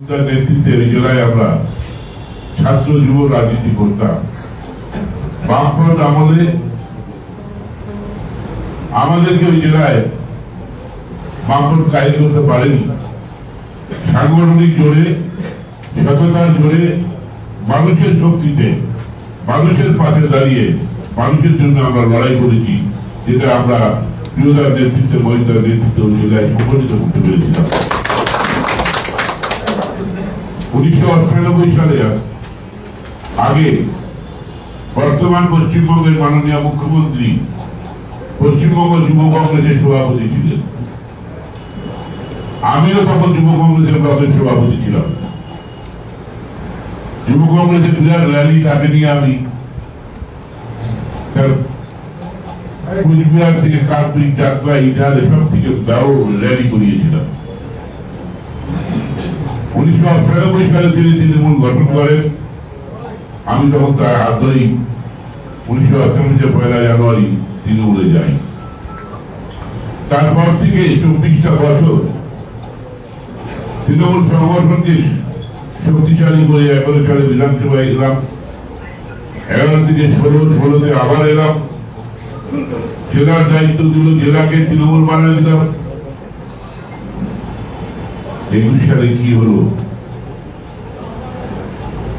তার নেতৃত্বে ওই জেলায় আমরা ছাত্র যুব রাজনীতি করতাম। বামফ্রন্ট আমলে আমাদেরকে ওই জেলায় বামফ্রন্ট কাজ করতে পারেনি। সাংগঠনিক জোরে, সততার জোরে, মানুষের শক্তিতে, মানুষের পাশে দাঁড়িয়ে মানুষের জন্য আমরা লড়াই করেছি, যেটা আমরা প্রিয়দার নেতৃত্বে, মহিলার নেতৃত্বে ওই জেলায় সংগঠিত করতে পেরেছিলাম। উনিশশো সালে আগে বর্তমান পশ্চিমবঙ্গের মাননীয় মুখ্যমন্ত্রী পশ্চিমবঙ্গ যুব কংগ্রেসের সভাপতি ছিলেন। আমিও তখন যুব কংগ্রেসের ব্লকের সভাপতি ছিলাম। যুব কংগ্রেসের বিরাট র্যালি, তাকে নিয়ে আমি কুচবিহার থেকে কার্তিক যাত্রা ইটালে সব থেকে বড় র্যালি করিয়েছিলাম। উনিশশো অষ্টানব্বই সালে তিনি তৃণমূল গঠন করেন, আমি তখন তার হাত ধরেই উনিশশো অষ্টানব্বই পয়লা জানুয়ারি তৃণমূলে যাই। তারপর থেকে চব্বিশটা বছর তৃণমূল সংগঠনকে শক্তিশালী করে এগারো সালে বিধানসভায় এলাম। এগারো থেকে ষোলো, ষোলোতে আবার এলাম। জেলার দায়িত্ব দিল জেলাকে তৃণমূল বানিয়ে দিলাম কি হলো?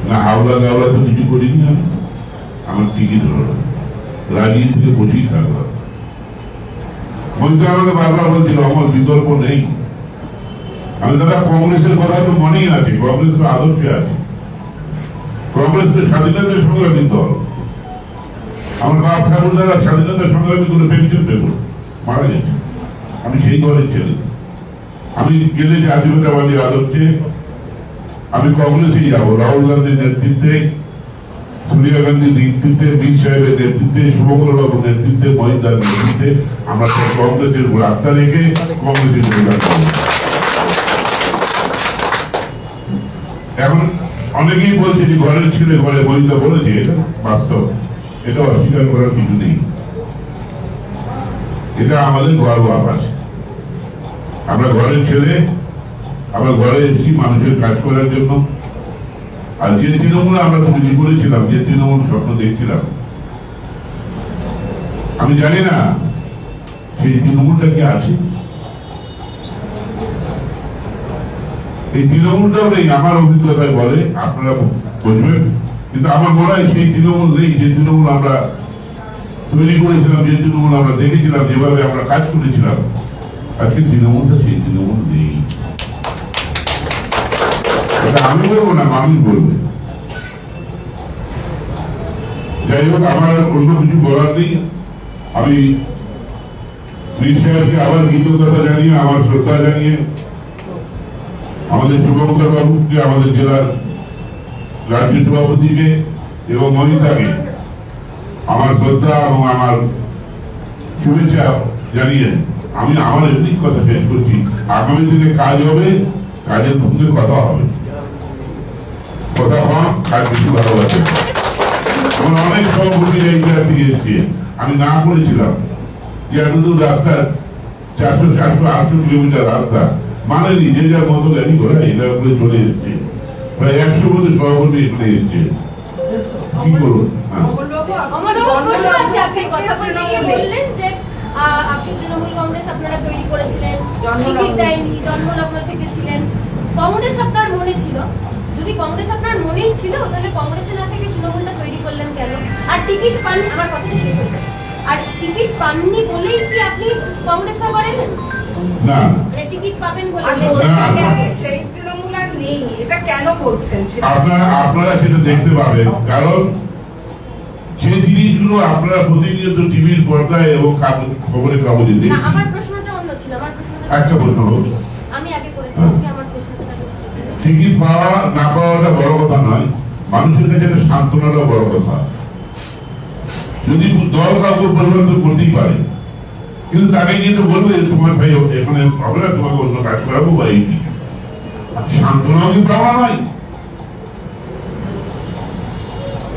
না, হাওলা গাওলা তো কিছু করিনি আমি। আমার টিকিট হলো থেকে বসেই থাকলাম। মন্ত্রী আমাকে বারবার বলছিল আমার বিকল্প নেই। আমি দাদা, কংগ্রেসের কথা তো মনেই আছে। কংগ্রেস তো আদর্শে আছে। কংগ্রেস তো স্বাধীনতা সংগ্রামী দল। আমার বাপ ঠাকুর দাদা স্বাধীনতা সংগ্রামী পেনশন মারা গেছে। আমি সেই দলের ছেলে। আমি গেলে জাতীয়তাবাদী আদর্শে, আমি কংগ্রেসেই যাব। রাহুল গান্ধীর নেতৃত্বে, সোনিয়া গান্ধীর নেতৃত্বে বীর সাহেবের নেতৃত্বে শুভঙ্কর বাবুর নেতৃত্বে, মহিন্দার নেতৃত্বে আমরা সব কংগ্রেসের আস্থা রেখে কংগ্রেসের করব। এখন অনেকেই বলছে যে ঘরের ছেলে ঘরে মহিলা বলেছে এটা বাস্তব। এটা অস্বীকার করার কিছু নেই। এটা আমাদের গর্ব আবাস আমরা ঘরের ছেলে, আমরা ঘরে এসেছি মানুষের কাজ করার জন্য। আর যে তৃণমূল আমরা তৈরি করেছিলাম, যে তৃণমূল স্বপ্ন দেখছিলাম। আমি জানি না সেই তৃণমূলটা কি আছে। এই তৃণমূলটাও নেই, আমার অভিজ্ঞতায় বলে, আপনারা বুঝবেন। কিন্তু আমার মনে হয় সেই তৃণমূল নেই, যে তৃণমূল আমরা তৈরি করেছিলাম, যে তৃণমূল আমরা দেখেছিলাম, যেভাবে আমরা কাজ করেছিলাম। আজকে তৃণমূলটা সেই তৃণমূল নেই। আমি বলব না, মানুষ বলবে। যাই হোক, আমার অন্য কিছু বলার নেই। আমি সাহেবকে আবার কৃতজ্ঞতা জানিয়ে, আমার শ্রদ্ধা জানিয়ে, আমাদের শুভঙ্কর বাবুকে আমাদের জেলার রাজ্য সভাপতিকে এবং মনিতাকে আমার শ্রদ্ধা এবং আমার শুভেচ্ছা জানিয়ে আমি আমার এমনি কথা শেষ করছি, আগামী দিনে কাজ হবে, কাজের সঙ্গে কথা হবে। কথা কম কাজ বেশি ভালোবাসে আমার অনেক এসছে, আমি না করেছিলাম যে রাস্তা, চারশো চারশো, আটশো কিলোমিটার রাস্তা। মানে নিজে যার মতো গাড়ি ঘোড়া এটা করে চলে এসছে। প্রায় একশো মতো সভাপতি এখানে এসছে। কি করুন? হ্যাঁ। আপনি তৃণমূল কংগ্রেস আপনারা তৈরি করেছিলেন। টিকিট দেয়নি জন্মলগ্ন থেকে ছিলেন। কংগ্রেস আপনার মনে ছিল? যদি কংগ্রেস আপনার মনেই ছিল তাহলে কংগ্রেসে না থেকে তৃণমূলটা তৈরি করলেন কেন? আর টিকিট পান আমার কথাটা শেষ হয়েছে আর টিকিট পাননি বলেই কি আপনি কংগ্রেসে করেন না। মানে টিকিট পাবেন বলে। সেই তৃণমূল আর নেই এটা কেন বলছেন আপনারা সেটা দেখতে পাবেন। কারণ যে জিনিসগুলো আপনারা প্রতিনিয়ত টিভির পর্দায় এবং খবরের কাগজে একটা প্রশ্ন করবেন। টিকিট পাওয়া না পাওয়াটা বড় কথা নয় মানুষের কাছে একটা সান্ত্বনাটা বড় কথা। যদি দল কাউকে পরিবর্তন করতেই পারে। কিন্তু তাকে কিন্তু বলবে তোমার ভাই এখানে হবে না তোমাকে অন্য কাজ করাবো বা এই। সান্ত্বনাও কি পাওয়া নয় মানে ইলেকশনের আগে আগেই সেই সান্ত্বনাটা চেয়েছিলেন ইলেকশন তো সামনে।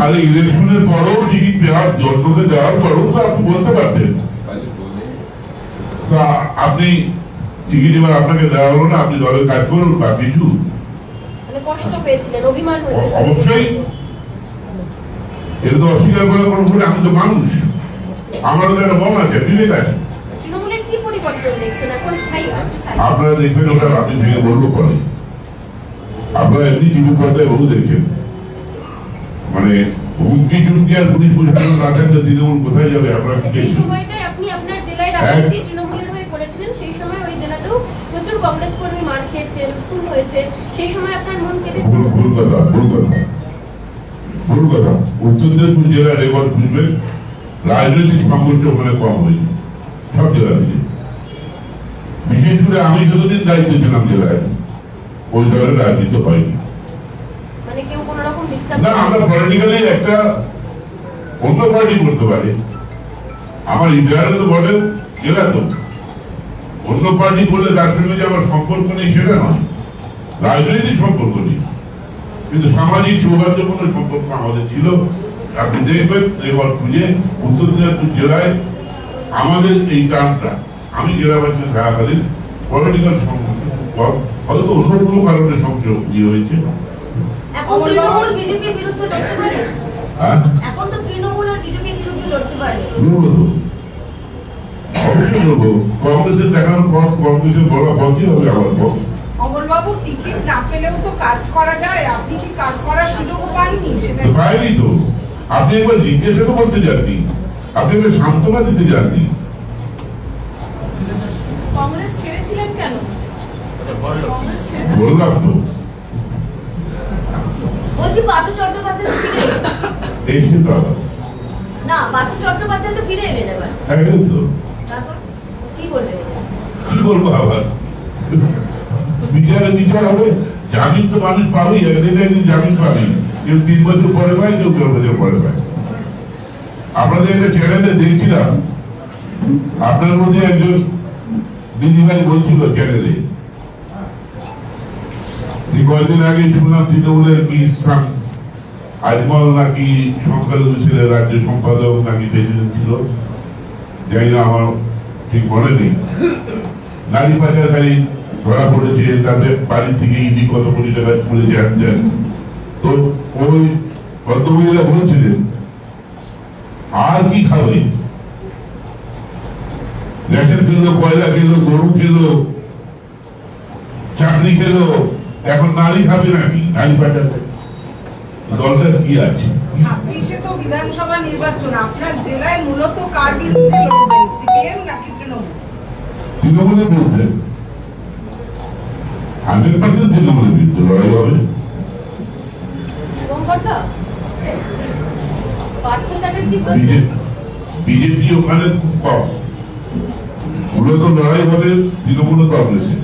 তাহলে ইলেকশনের পরেও টিকিট দেওয়ার জন্মকে দেওয়ার পরেও তো আপনি বলতে পারতেন। তা আপনি টিকিট এবার আপনাকে দেওয়া হলো না আপনি দলের কাজ করুন বা কিছু। মানে কষ্ট পেয়েছিলেন অভিমান হয়েছে অবশ্যই। এটা তো অস্বীকার করে কোনো ভুল আমি তো মানুষ। আমারও তো একটা মন আছে বিবেক আছে। আপনারা দেখবেন ওটা আপনি ভেঙে বলব পরে। আপনারা এমনি টিভি পর্দায় বহু মানে হুমকি চুমকি আর পুলিশ প্রশাসন না থাকলে তৃণমূল কোথায় যাবে? আপনারা কি যে দেখছেন? সময়টায় আপনি আপনার জেলায় রাজনীতি তৃণমূলের করেছিলেন সেই সময় ওই জেলাতেও প্রচুর কংগ্রেস কর্মী মার খেয়েছেন খুন হয়েছে সেই সময় আপনার কেঁদেছিল ভুল ভুল কথা ভুল কথা। ভুল কথা। উত্তর দিনাজপুর জেলার রেকর্ড খুঁজবেন রাজনৈতিক সংঘর্ষ ওখানে কম হয়েছে সব জেলা থেকে। বিশেষ করে আমি যতদিন দায়িত্ব ছিলাম জেলায় ওই ধরনের রাজনীতি হয়নি না আমরা পলিটিক্যালি একটা অন্য পার্টি করতে পারি। আমার ইন্ডিয়ার তো বলেন জেলা তো। অন্য পার্টি তার সঙ্গে যে আমার সম্পর্ক নেই সেটা নয়। রাজনৈতিক সম্পর্ক নেই। কিন্তু সামাজিক সৌহার্দ্যপূর্ণ সম্পর্ক আমাদের ছিল। আপনি দেখবেন এবার খুঁজে উত্তর দিনাজপুর জেলায় আমাদের এই টার্মটা আমি জেলাবাসী থাকাকালীন পলিটিক্যাল হয়তো অন্য কোনো কারণে ইয়ে হয়েছে? এখন তৃণমূল বিজেপির বিরুদ্ধে লড়তে পারে? হ্যাঁ? এখন তো তৃণমূল আর বিজেপির বিরুদ্ধে লড়তে পারে। অবশ্যই লড়বো। কংগ্রেসের দেখানোর পথ কংগ্রেসের বড় পথই হবে আমার পথ। অমরবাবু টিকিট না পেলেও তো কাজ করা যায়। আপনি কি কাজ করার সুযোগ পাননি সেটা? তো পাইনি তো। আপনি একবার জিজ্ঞাসা তো করতে যাননি। আপনি একবার সান্ত্বনা দিতে যাননি কংগ্রেস ছেড়েছিলেন কেন কংগ্রেস ছেড়ে বললাম তো বলছি চট্টোপাধ্যায় ফিরে। এই চিন্তা না চট্টোপাধ্যায় তো ফিরে তো কি বলব আবার? বিচারে হবে, জামিন তো মানুষ পাবেই, একদিন একদিন জামিন পাবেই। কেউ তিন বছর পরে পায়, কেউ দেড় বছর পরে পায়। আপনাদের একটা চ্যানেলে দেখছিলাম, আপনার মধ্যে একজন দিদিভাই বলছিল চ্যানেলে কয়েকদিন আগে শুনলাম তৃণমূলের কি আজমল নাকি সংখ্যালঘু ছেলে রাজ্য সম্পাদক নাকি প্রেসিডেন্ট ছিল? জানি না, আমার ঠিক মনে নেই। নারী পাচারকারী ধরা পড়েছে তাদের বাড়ি থেকে ইডি কত কোটি টাকা তুলে যান তো ওই ভদ্রমহিলা বলছিলেন, আর কি খাবে? রেশন খেলো, কয়লা খেলো, গরু খেলো, চাকরি খেলো এখন নারী খাবে নাকি নারী পাচার দলটার কি আছে? ছাব্বিশে তো বিধানসভা নির্বাচন আপনার জেলায় মূলত কার বিরুদ্ধে লড়বেন সিপিএম নাকি তৃণমূল? তৃণমূলের বিরুদ্ধে। হান্ড্রেড পার্সেন্ট তৃণমূলের বিরুদ্ধে লড়াই হবে। বিজেপি ওখানে খুব কম। মূলত লড়াই হবে তৃণমূল কংগ্রেসে